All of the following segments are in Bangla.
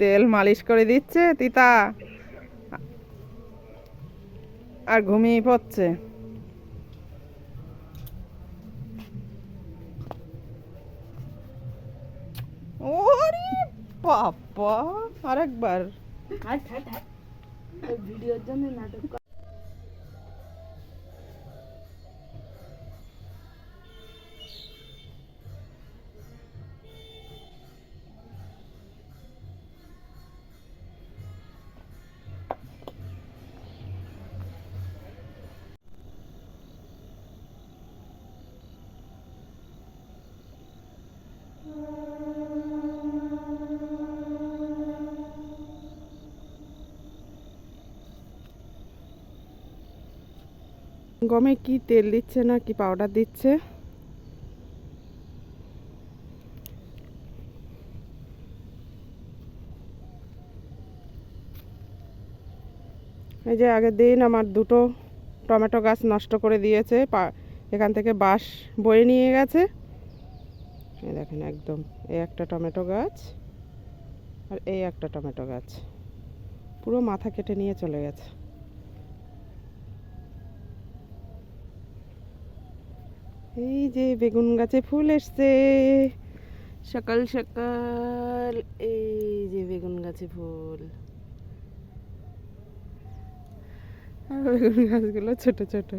তেল মালিশ করে দিচ্ছে তিতা। আর ঘুমিয়ে পড়ছে। আরেকবার। ভিডিওর জন্য নাটক গমে কি তেল দিচ্ছে না কি পাউডার দিচ্ছে? এই যে আগের দিন আমার দুটো টমেটো গাছ নষ্ট করে দিয়েছে এখান থেকে বাঁশ বয়ে নিয়ে গেছে। দেখেন একদম, এই একটা টমেটো গাছ আর এই একটা টমেটো গাছ। পুরো মাথা কেটে নিয়ে চলে গেছে। এই যে বেগুন গাছে ফুল এসছে। সকাল সকাল এই যে বেগুন গাছে ফুল। আর বেগুন গাছগুলো ছোট ছোট।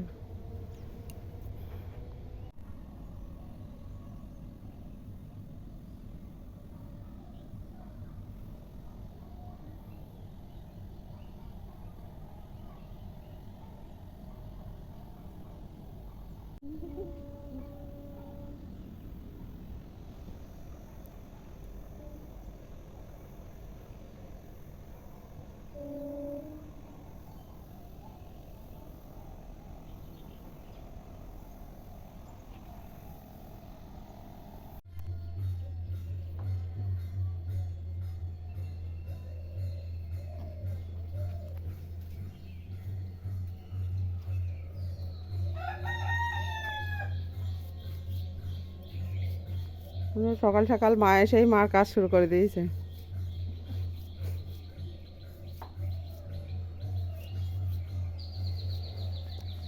সকাল সকাল মা এসেই মার কাজ শুরু করে দিয়েছে।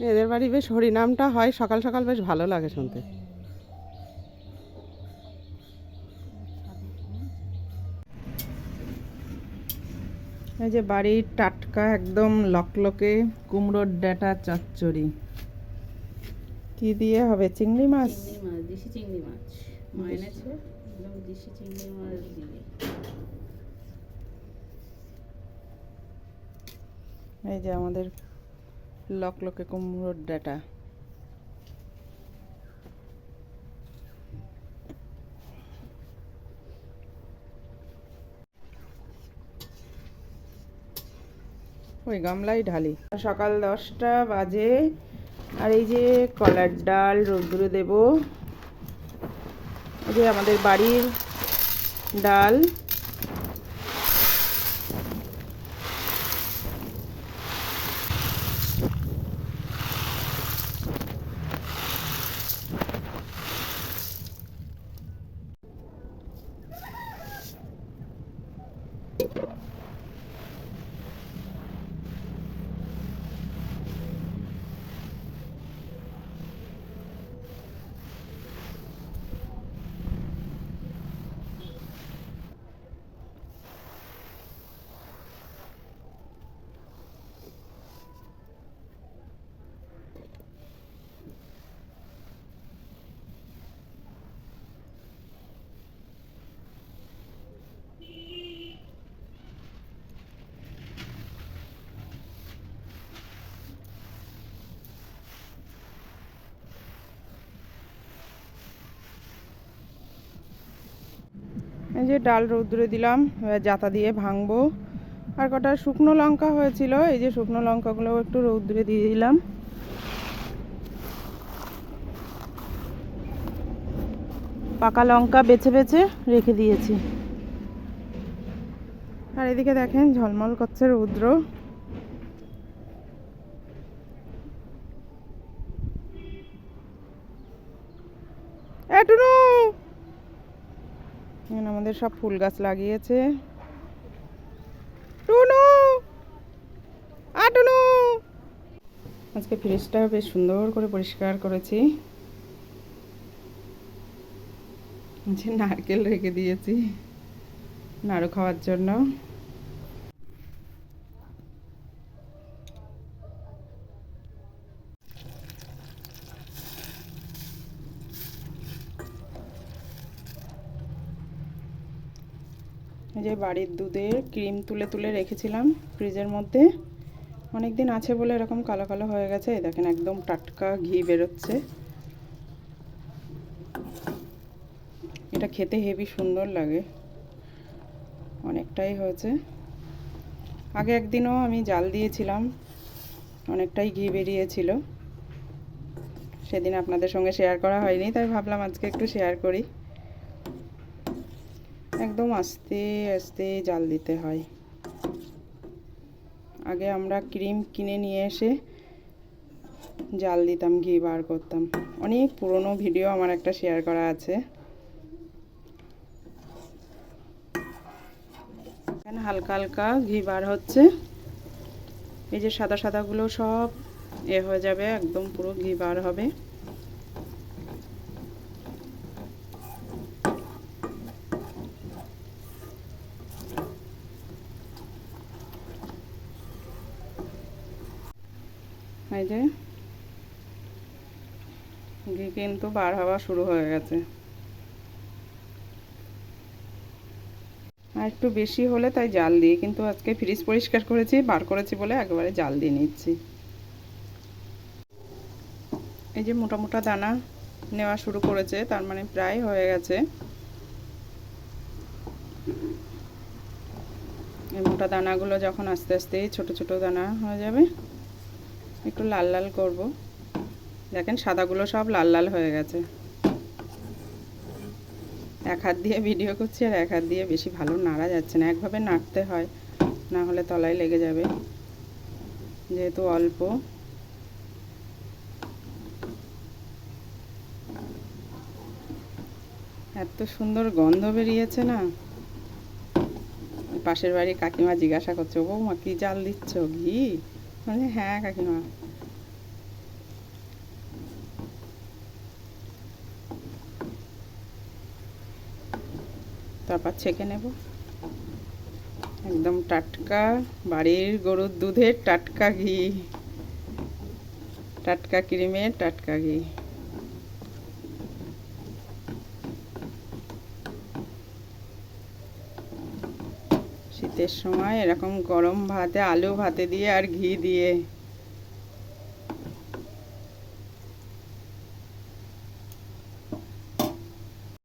এদের বাড়ি বেশ হরিনামটা হয়, সকাল সকাল বেশ ভালো লাগে শুনতে। এই যে বাড়ির টাটকা একদম লকলকে, কুমড়োর ডাটা, চচ্চড়ি। কি দিয়ে হবে? চিংড়ি মাছ? চিংড়ি মাছ, দেশি চিংড়ি মাছ। মা এনেছে একদম দেশি চিংড়ি মাছ দিয়ে এই যে আমাদের লকলকে কুমড়োর ডাটা। ওই গামলাই ঢালি। সকাল দশটা বাজে আর এই যে কলার ডাল রোদ্দুরে দেব। যে আমাদের বাড়ির ডাল এই যে ডাল রৌদ্রে দিলাম জাতা দিয়ে ভাঙবো। আর কটা শুকনো লঙ্কা হয়েছিল, এই যে শুকনো লঙ্কাগুলো একটু রৌদ্রে দিয়ে দিলাম। পাকা লঙ্কা বেছে বেছে রেখে দিয়েছি। আর এদিকে দেখেন ঝলমল করছে রৌদ্র। এটুনু আমাদের সব ফুল গাছ লাগিয়েছে। আজকে ফ্রিজটা বেশ সুন্দর করে পরিষ্কার করেছি। নারকেল রেখে দিয়েছি, নাড়ু খাওয়ার জন্য। যে বাড়ির দুধের ক্রিম তুলে তুলে রেখেছিলাম ফ্রিজের মধ্যে। অনেক দিন আছে বলে এরকম কালো কালো হয়ে গেছে দেখেন একদম টাটকা ঘি বেরোচ্ছে। এটা খেতে হেভি সুন্দর লাগে। অনেকটাই হয়েছে। আগে একদিনও আমি জাল দিয়েছিলাম, অনেকটাই ঘি বেরিয়েছিল। সেদিন আপনাদের সঙ্গে শেয়ার করা হয়নি, তাই ভাবলাম আজকে একটু শেয়ার করি। একদম আস্তে আস্তে জাল দিতে হয়। আগে আমরা ক্রিম কিনে নিয়ে এসে জাল দিতাম, ঘি বার করতাম। অনেক পুরনো ভিডিও আমার একটা শেয়ার করা আছে। হালকা হালকা ঘি বার হচ্ছে। এই যে সাদা, সাদাগুলো সব এ হয়ে যাবে, একদম পুরো ঘি বার হবে। এই যে, ঘি কিন্তু বার হওয়া শুরু হয়ে গেছে। আর একটু বেশি হলে তাই জাল দিই কিন্তু আজকে ফ্রিজ পরিষ্কার করেছি, বার করেছি বলে একেবারে জাল দিয়ে নিচ্ছি। এই যে মোটা মোটা দানা নেওয়া শুরু করেছে, তার মানে প্রায় হয়ে গেছে। এই মোটা দানাগুলো যখন আস্তে আস্তে ছোট ছোট দানা হয়ে যাবে একটু লাল লাল করব। দেখেন সাদাগুলো সব লাল লাল হয়ে গেছে। এক হাত দিয়ে ভিডিও করছি আর এক হাত দিয়ে বেশি ভালো নাড়া যাচ্ছে না। একভাবে নাড়তে হয়, না হলে তলায় লেগে যাবে। যেহেতু অল্প। এত সুন্দর গন্ধ বেরিয়েছে না? পাশের বাড়ি কাকিমা জিজ্ঞাসা করছে মা, কি জাল দিচ্ছ? ঘি? মানে হ্যাঁ কাকিমা। তারপর ছেঁকে নেব। একদম টাটকা, বাড়ির গরুর দুধের টাটকা ঘি। টাটকা ক্রিমের টাটকা ঘি। শীতের সময় এরকম গরম ভাতে আলু ভাতে দিয়ে আর ঘি দিয়ে।